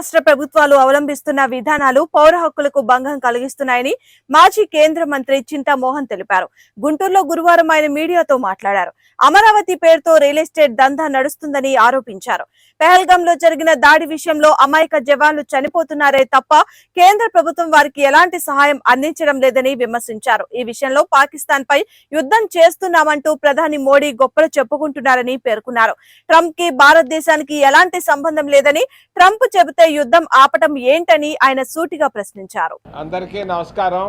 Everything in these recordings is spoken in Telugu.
రాష్ట్ర ప్రభుత్వాలు అవలంబిస్తున్న విధానాలు పౌర హక్కులకు భంగం కలిగిస్తున్నాయని మాజీ కేంద్ర మంత్రి చింతామోహన్ తెలిపారు. గుంటూరులో గురువారం ఆయన మీడియాతో మాట్లాడారు. అమరావతి పేరుతో రియల్ ఎస్టేట్ దందా నడుస్తుందని ఆరోపించారు. పెహల్గాం లో జరిగిన దాడి విషయంలో అమాయక జవాన్లు చనిపోతున్నారే తప్ప కేంద్ర ప్రభుత్వం వారికి ఎలాంటి సహాయం అందించడం లేదని విమర్శించారు. ఈ విషయంలో పాకిస్తాన్ పై యుద్ధం చేస్తున్నామంటూ ప్రధాని మోడీ గొప్పలు చెప్పుకుంటున్నారని పేర్కొన్నారు. ట్రంప్కి భారతదేశానికి ఎలాంటి సంబంధం లేదని ట్రంప్ చెబితే యుద్ధం ఆపటం ఏంటని ఆయన సూటిగా ప్రశ్నించారు. అందరికీ నమస్కారం.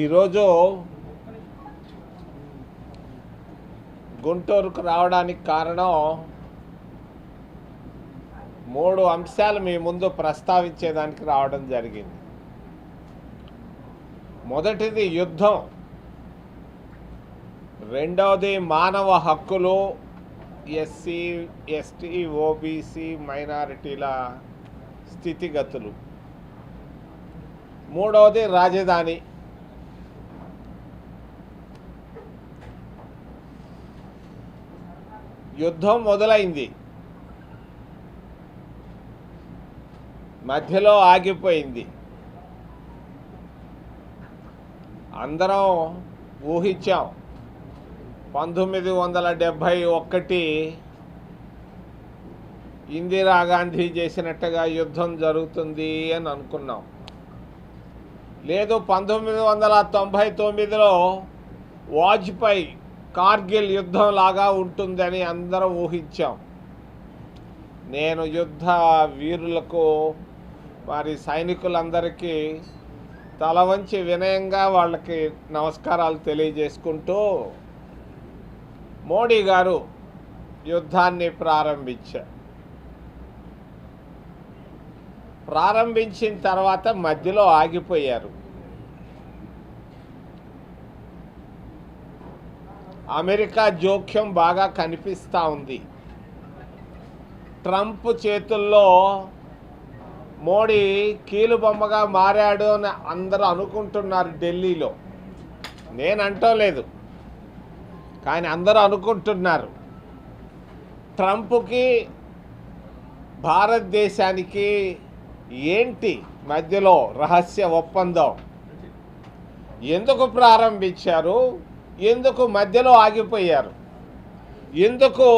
ఈరోజు గుంటూరుకు రావడానికి కారణం మూడు అంశాలు మీ ముందు ప్రస్తావించేదానికి రావడం జరిగింది. మొదటిది యుద్ధం. రెండవది మానవ హక్కులు ఎస్సీ ఎస్టీ ఓబీసీ మైనారిటీల స్థితిగతులు. మూడవది రాజధాని. యుద్ధం మొదలైంది. మధ్యలో ఆగిపోయింది. అందరం ఊహించాం. పంతొమ్మిది వందల డెబ్భై ఒకటి ఇందిరాగాంధీ చేసినట్టుగా యుద్ధం జరుగుతుంది అని అనుకున్నాం. లేదు పంతొమ్మిది వందల తొంభై తొమ్మిదిలో వాజ్పేయి కార్గిల్ యుద్ధం లాగా ఉంటుందని అందరం ఊహించాం. నేను యుద్ధ వీరులకు వారి సైనికులందరికీ తల వంచి వినయంగా వాళ్ళకి నమస్కారాలు తెలియజేసుకుంటూ మోడీ గారు యుద్ధాన్ని ప్రారంభించారు ప్రారంభించిన తర్వాత మధ్యలో ఆగిపోయారు. అమెరికా జోక్యం బాగా కనిపిస్తూ ఉంది. ట్రంప్ చేతుల్లో మోడీ కీలుబొమ్మగా మారాడు అని అందరూ అనుకుంటున్నారు ఢిల్లీలో. నేను అంటలేదు కానీ అందరూ అనుకుంటున్నారు. ట్రంప్కి భారతదేశానికి ఏంటి మధ్యలో రహస్య ఒప్పందం? ఎందుకు ప్రారంభించారు? ఎందుకు మధ్యలో ఆగిపోయారు? ఎందుకు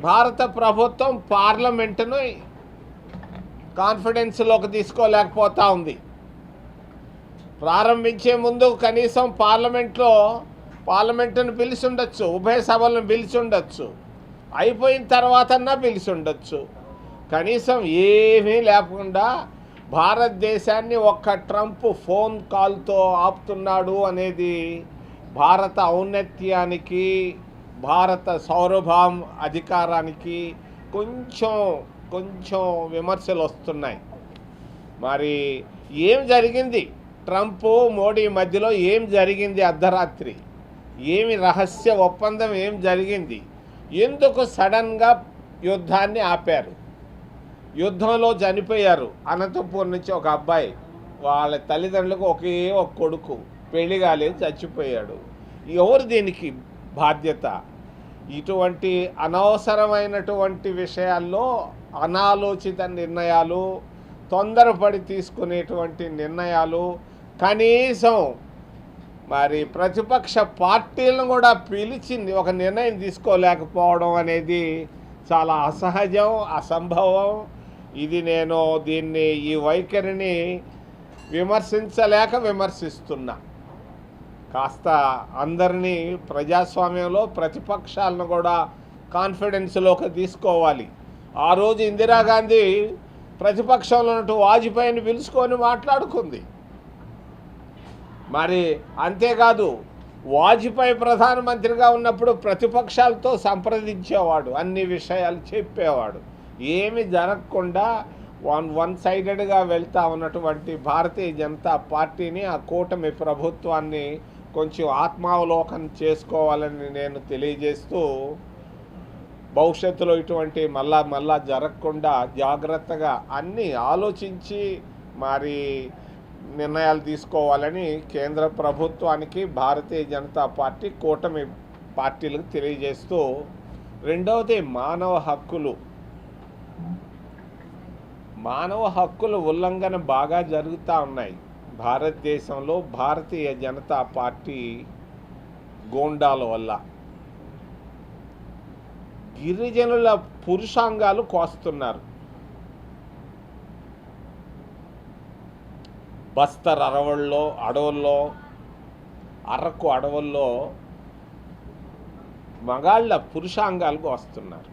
భారత ప్రభుత్వం పార్లమెంటును కాన్ఫిడెన్స్లోకి తీసుకోలేకపోతా ఉంది? ప్రారంభించే ముందు కనీసం పార్లమెంట్లో పార్లమెంటును పిలిచి ఉండొచ్చు ఉభయ సభలను పిలిచి ఉండొచ్చు అయిపోయిన తర్వాతన్నా పిలిచి ఉండొచ్చు కనీసం ఏమీ లేకుండా భారతదేశాన్ని ఒక్క ట్రంప్ ఫోన్ కాల్తో ఆపుతున్నాడు అనేది భారత ఔన్నత్యానికి భారత సౌరభం అధికారానికి కొంచెం కొంచెం విమర్శలు వస్తున్నాయి. మరి ఏం జరిగింది? ట్రంప్ మోడీ మధ్యలో ఏం జరిగింది అర్ధరాత్రి? ఏమి రహస్య ఒప్పందం ఏం జరిగింది? ఎందుకు సడన్గా యుద్ధాన్ని ఆపారు? యుద్ధంలో చనిపోయారు అనంతపూర్ నుంచి ఒక అబ్బాయి. వాళ్ళ తల్లిదండ్రులకు ఒకే ఒక కొడుకు. పెళ్ళి కాలేదు చచ్చిపోయాడు. ఎవరు దీనికి బాధ్యత? ఇటువంటి అనవసరమైనటువంటి విషయాల్లో అనాలోచిత నిర్ణయాలు తొందరపడి తీసుకునేటువంటి నిర్ణయాలు కనీసం మరి ప్రతిపక్ష పార్టీలను కూడా పిలిచి ఒక నిర్ణయం తీసుకోలేకపోవడం అనేది చాలా అసహజం అసంభవం. ఇది నేను దీన్ని ఈ వైఖరిని విమర్శించలేక విమర్శిస్తున్నా. కాస్త అందరినీ ప్రజాస్వామ్యంలో ప్రతిపక్షాలను కూడా కాన్ఫిడెన్స్లోకి తీసుకోవాలి. ఆ రోజు ఇందిరాగాంధీ ప్రతిపక్షంలో ఉన్నట్టు వాజ్పేయిని పిలుచుకొని మాట్లాడుకుంది. మరి అంతేకాదు వాజ్పేయి ప్రధానమంత్రిగా ఉన్నప్పుడు ప్రతిపక్షాలతో సంప్రదించేవాడు అన్ని విషయాలు చెప్పేవాడు. ఏమి జరగకుండా వన్ వన్ సైడెడ్గా వెళ్తా ఉన్నటువంటి భారతీయ జనతా పార్టీని ఆ కూటమి ప్రభుత్వాన్ని కొంచెం ఆత్మావలోకనం చేసుకోవాలని నేను తెలియజేస్తూ భవిష్యత్తులో ఇటువంటి మళ్ళా మళ్ళా జరగకుండా జాగ్రత్తగా అన్నీ ఆలోచించి మరి నిర్ణయాలు తీసుకోవాలని కేంద్ర ప్రభుత్వానికి భారతీయ జనతా పార్టీ కూటమి పార్టీలకు తెలియజేస్తూ రెండవది మానవ హక్కులు. మానవ హక్కుల ఉల్లంఘన బాగా జరుగుతూ ఉన్నాయి. భారతదేశంలో భారతీయ జనతా పార్టీ గోండాల వల్ల గిరిజనుల పురుషాంగాలు కోస్తున్నారు. బస్తర్ అరవల్లో అడవుల్లో అరకు అడవుల్లో మగాళ్ళ పురుషాంగాలు కోస్తున్నారు.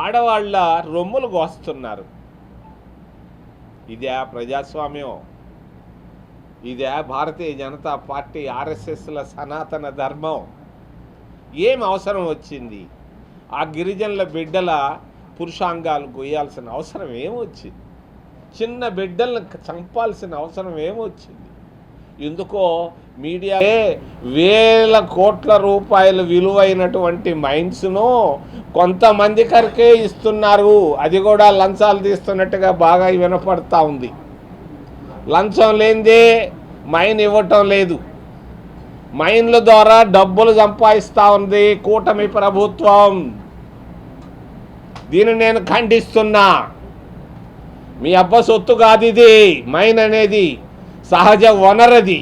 ఆడవాళ్ళ రొమ్ములు కోస్తున్నారు. ఇదే ప్రజాస్వామ్యం. ఇదే భారతీయ జనతా పార్టీ ఆర్ఎస్ఎస్ల సనాతన ధర్మం. ఏం అవసరం వచ్చింది? ఆ గిరిజనుల బిడ్డల పురుషాంగాలు గొయ్యాల్సిన అవసరం ఏమొచ్చింది? చిన్న బిడ్డలను చంపాల్సిన అవసరం ఏమొచ్చింది? ఎందుకో మీడియా వేల కోట్ల రూపాయల విలువైనటువంటి మైండ్స్ను కొంతమంది కరికే ఇస్తున్నారు. అది కూడా లంచాలు తీస్తున్నట్టుగా బాగా వినపడతా ఉంది. లంచం లేనిదే మైన్ ఇవ్వటం లేదు. మైన్ల ద్వారా డబ్బులు సంపాదిస్తూ ఉంది కూటమి ప్రభుత్వం. దీన్ని నేను ఖండిస్తున్నా. మీ అబ్బ సొత్తు కాదు ఇది మైన్ అనేది. సహజ వనరది.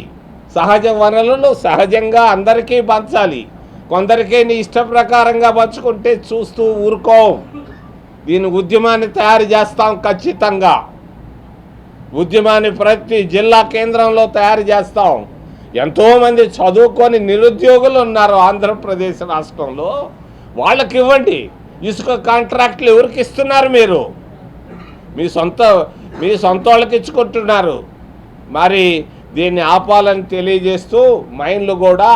సహజ వనరులు సహజంగా అందరికీ పంచాలి. కొందరికే నీ ఇష్ట ప్రకారంగా పంచుకుంటే చూస్తూ ఊరుకో. దీని ఉద్యమాన్ని తయారు చేస్తాం ఖచ్చితంగా. ఉద్యమాన్ని ప్రతి జిల్లా కేంద్రంలో తయారు చేస్తాం. ఎంతోమంది చదువుకొని నిరుద్యోగులు ఉన్నారు ఆంధ్రప్రదేశ్ రాష్ట్రంలో. వాళ్ళకి ఇవ్వండి ఇసుక కాంట్రాక్ట్లు ఎవరికి ఇస్తున్నారు మీరు? మీ సొంత మీ సొంత వాళ్ళకి ఇచ్చుకుంటున్నారు. మరి దీన్ని ఆపాలని తెలియజేస్తూ మైన్లు కూడా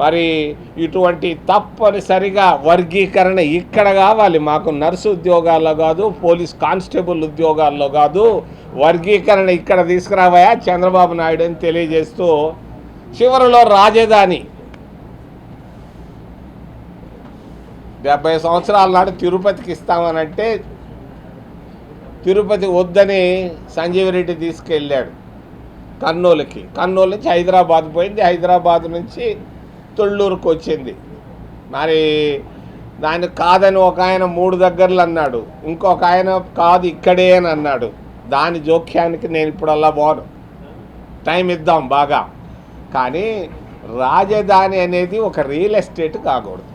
మరి ఇటువంటి తప్పనిసరిగా వర్గీకరణ ఇక్కడ కావాలి. మాకు నర్సు ఉద్యోగాల్లో కాదు పోలీస్ కానిస్టేబుల్ ఉద్యోగాల్లో కాదు వర్గీకరణ ఇక్కడ తీసుకురావయా చంద్రబాబు నాయుడు అని తెలియజేస్తూ చివరిలో రాజధాని. డెబ్బై సంవత్సరాల నాడు తిరుపతికి ఇస్తామనంటే తిరుపతి వద్దని సంజీవ్ రెడ్డి తీసుకెళ్ళాడు. కర్నూలుకి. కర్నూలు నుంచి హైదరాబాద్ పోయింది. హైదరాబాద్ నుంచి తొళ్ళూరుకు వచ్చింది. మరి దాన్ని కాదని ఒక ఆయన మూడు దగ్గరలు అన్నాడు. ఇంకొక ఆయన కాదు ఇక్కడే అని అన్నాడు. దాని జోక్యానికి నేను ఇప్పుడల్లా పోను. టైం ఇద్దాం బాగా. కానీ రాజధాని అనేది ఒక రియల్ ఎస్టేట్ కాకూడదు.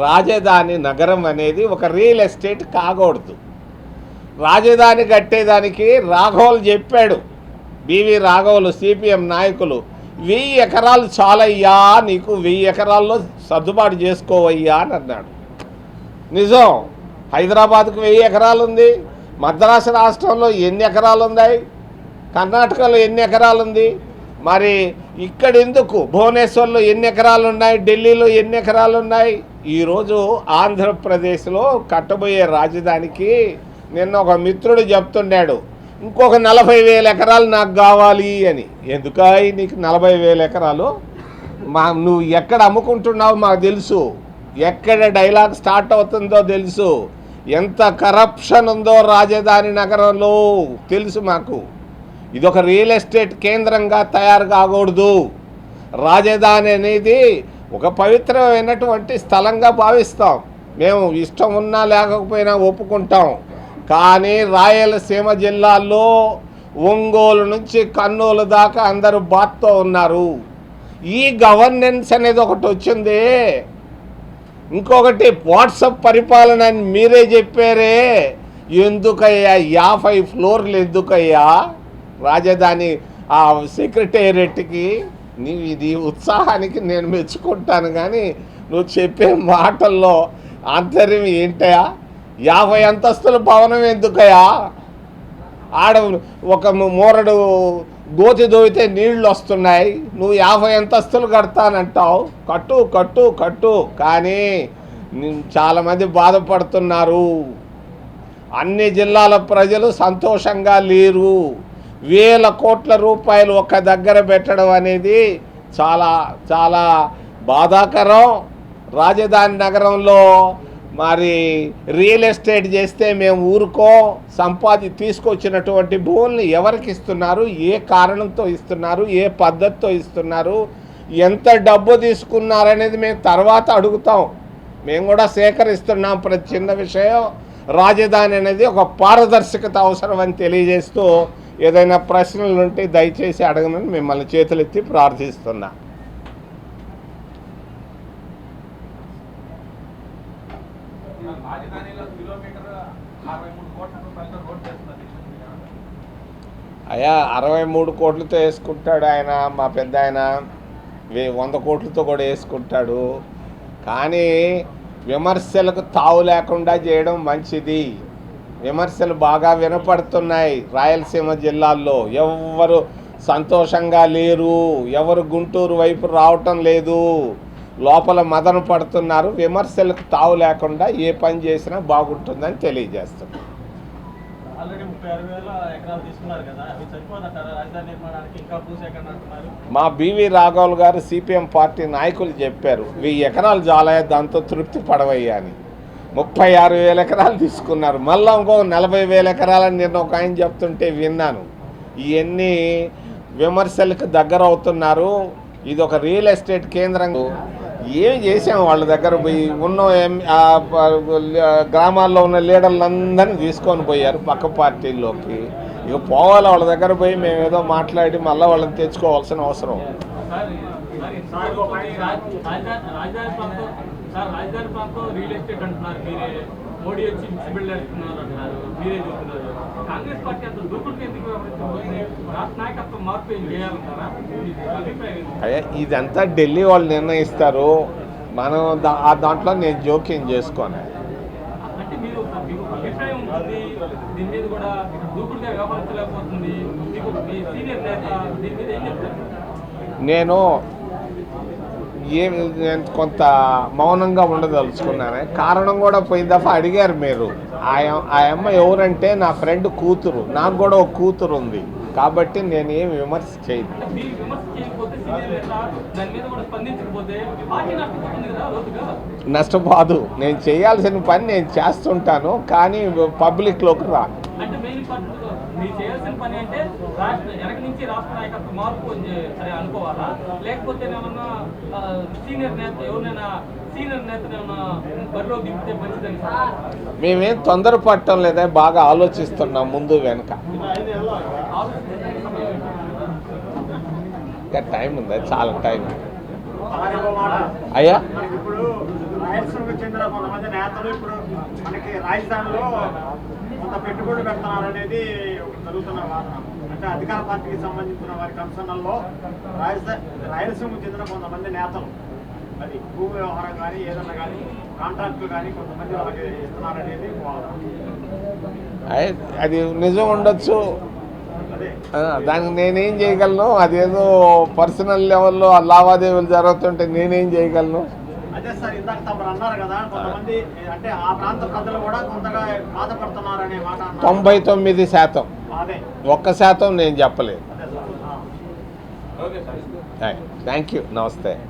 రాజధాని నగరం అనేది ఒక రియల్ ఎస్టేట్ కాకూడదు. రాజధాని కట్టేదానికి రాఘవులు చెప్పాడు. బివి రాఘవులు సిపిఎం నాయకులు వెయ్యి ఎకరాలు చాలయ్యా నీకు వెయ్యి ఎకరాల్లో సర్దుబాటు చేసుకోవయ్యా అని అన్నాడు. నిజం హైదరాబాద్కు వెయ్యి ఎకరాలు ఉంది మద్రాసు రాష్ట్రంలో ఎన్ని ఎకరాలు ఉన్నాయి కర్ణాటకలో ఎన్ని ఎకరాలు ఉంది మరి ఇక్కడ ఎందుకు భువనేశ్వర్లో ఎన్ని ఎకరాలు ఉన్నాయి ఢిల్లీలో ఎన్ని ఎకరాలు ఉన్నాయి ఈరోజు ఆంధ్రప్రదేశ్లో కట్టబోయే రాజధానికి నిన్న ఒక మిత్రుడు చెప్తున్నాడు ఇంకొక నలభై వేల ఎకరాలు నాకు కావాలి అని. ఎందుకాయి నీకు నలభై వేల ఎకరాలు? మా నువ్వు ఎక్కడ అమ్ముకుంటున్నావు మాకు తెలుసు. ఎక్కడ డైలాగ్ స్టార్ట్ అవుతుందో తెలుసు. ఎంత కరప్షన్ ఉందో రాజధాని నగరంలో తెలుసు మాకు. ఇదొక రియల్ ఎస్టేట్ కేంద్రంగా తయారు కాకూడదు. రాజధాని అనేది ఒక పవిత్రమైనటువంటి స్థలంగా భావిస్తాం. మేము ఇష్టం ఉన్నా లేకపోయినా ఒప్పుకుంటాం. కానీ రాయలసీమ జిల్లాల్లో ఒంగోలు నుంచి కర్నూలు దాకా అందరూ బాత్తో ఉన్నారు. ఈ గవర్నెన్స్ అనేది ఒకటి వచ్చింది. ఇంకొకటి వాట్సప్ పరిపాలన అని మీరే చెప్పారే. ఎందుకయ్యా? యాభై ఫ్లోర్లు ఎందుకయ్యా? రాజధాని ఆ సెక్రటేరియట్కి నీ ఇది ఉత్సాహానికి నేను మెచ్చుకుంటాను కానీ నువ్వు చెప్పే మాటల్లో ఆంతర్యం ఏంటయా యాభై అంతస్తుల భవనం ఎందుకయ్యా? ఆడ ఒక మూరడు గోతి దోవితే నీళ్ళు వస్తున్నాయి. నువ్వు యాభై అంతస్తులు కడతానంటావు. కట్టు కట్టు కట్టు. కానీ చాలామంది బాధపడుతున్నారు. అన్ని జిల్లాల ప్రజలు సంతోషంగా లేరు. వేల కోట్ల రూపాయలు ఒక దగ్గర పెట్టడం అనేది చాలా చాలా బాధాకరం. రాజధాని నగరంలో మరి రియల్ ఎస్టేట్ చేస్తే మేము ఊరుకో సంపాది తీసుకొచ్చినటువంటి భూముల్ని ఎవరికి ఇస్తున్నారు? ఏ కారణంతో ఇస్తున్నారు? ఏ పద్ధతితో ఇస్తున్నారు? ఎంత డబ్బు తీసుకున్నారనేది మేము తర్వాత అడుగుతాం. మేము కూడా సేకరిస్తున్నాం ప్రతి చిన్న విషయం. రాజధాని అనేది ఒక పారదర్శకత అవసరం అని తెలియజేస్తూ ఏదైనా ప్రశ్నలు ఉంటే దయచేసి అడగమని మిమ్మల్ని చేతులెత్తి ప్రార్థిస్తున్నా రాజధానిలో కిలోమీటర్ అరవై మూడు కోట్ల రూపాయలతో రోడ్ చేస్తున్నారు అయ్యా అరవై మూడు కోట్లతో వేసుకుంటాడు ఆయన మా పెద్ద ఆయన వంద కోట్లతో కూడా వేసుకుంటాడు. కానీ విమర్శలకు తావు లేకుండా చేయడం మంచిది. విమర్శలు బాగా వినపడుతున్నాయి రాయలసీమ జిల్లాల్లో. ఎవరు సంతోషంగా లేరు. ఎవరు గుంటూరు వైపు రావటం లేదు. లోపల మదన పడుతున్నారు. విమర్శలకు తావు లేకుండా ఏ పని చేసినా బాగుంటుందని తెలియజేస్తున్నారు మా బివి రాఘవులు గారు సిపిఎం పార్టీ నాయకులు చెప్పారు వెయ్యి ఎకరాలు జాలయ దాంతో తృప్తి పడవయ్యా అని. ముప్పై ఆరు వేల ఎకరాలు తీసుకున్నారు. మళ్ళీ ఇంకో నలభై వేల ఎకరాలని నేను ఒక ఆయన చెప్తుంటే విన్నాను. ఇవన్నీ విమర్శలకు దగ్గర అవుతున్నారు ఇది ఒక రియల్ ఎస్టేట్ కేంద్రం. ఏం చేసాం వాళ్ళ దగ్గర పోయి ఉన్న గ్రామాల్లో ఉన్న లీడర్లందరినీ తీసుకొని పోయారు పక్క పార్టీల్లోకి ఇక పోవాలి వాళ్ళ దగ్గర పోయి మేము ఏదో మాట్లాడి మళ్ళీ వాళ్ళని తెచ్చుకోవాల్సిన అవసరం రాజధాని మోడీ వచ్చి సిబిల్ వేస్తున్నారు అంటున్నారు మీరే చెప్తున్నారు. కాంగ్రెస్ పార్టీ అంత దూకుడుకి ఎందుకు రాష్ట్ర నాయకత్వం మార్పు ఏం చేయాలంటారా? ఇదంతా ఢిల్లీ వాళ్ళు నిర్ణయిస్తారు. మనం ఆ దాంట్లో నేను జోక్యం చేసుకోను. అంటే మీరు మీకు అభిప్రాయం ఉంటుంది. దీని మీద కూడా దూకుడుగా వ్యవహరించలేకపోతుంది. మీకు మీ సీనియర్ నేత దీని మీద ఏం చెప్తారు? నేను ఏం కొంత మౌనంగా ఉండదలుచుకున్నాను. కారణం కూడా పోయిన దఫా అడిగారు మీరు. ఆ అమ్- ఆ అమ్మ ఎవరంటే నా ఫ్రెండ్ కూతురు. నాకు కూడా ఒక కూతురు ఉంది. కాబట్టి నేను ఏం విమర్శ చేయను. నష్టపోదు. నేను చేయాల్సిన పని నేను చేస్తుంటాను కానీ పబ్లిక్లోకి రాను. మీరు చేయాల్సిన పని అంటే రాష్ట్ర వెనక నుంచి రాష్ట్ర నాయకత్వం మార్పు సరే అనుకోవాలా లేకపోతే ఏమన్నా సీనియర్ నేత ఎవరినైనా మేమేం తొందరపడటం లేదా బాగా ఆలోచిస్తున్నాం ముందు వెనక? ఇంకా టైం ఉందా చాలా టైం. అయ్యా మనకి ఇప్పుడు రాయలసీమకు చెందిన కొంతమంది నేతలు ఇప్పుడు మనకి రాజధానిలో కొంత పెట్టుబడులు పెడుతున్నారు అనేది ఒకటి జరుగుతున్న వాదన. అంటే అధికార పార్టీకి సంబంధించిన వారి కన్సర్నల్లో రాయలసీమకు చెందిన కొంతమంది నేతలు. అది భూ వ్యవహారం కానీ ఏదన్నా కానీ కాంట్రాక్టులు కానీ కొంతమంది వాళ్ళకి ఇస్తున్నారనేది అది నిజం ఉండొచ్చు. దానికి నేనేం చేయగలను? అదేదో పర్సనల్ లెవెల్లో లావాదేవీలు జరుగుతుంటే నేనేం చేయగలను? అదే సార్ ఇందాక తమరు అన్నారు కదా కొంతమంది అంటే ఆ ప్రాంత ప్రజలు కూడా కొంతగా బాధపడుతున్నారనే మాట తొంభై తొమ్మిది శాతం. అదే. ఒక్క శాతం నేను చెప్పలేదు. థ్యాంక్ యూ నమస్తే.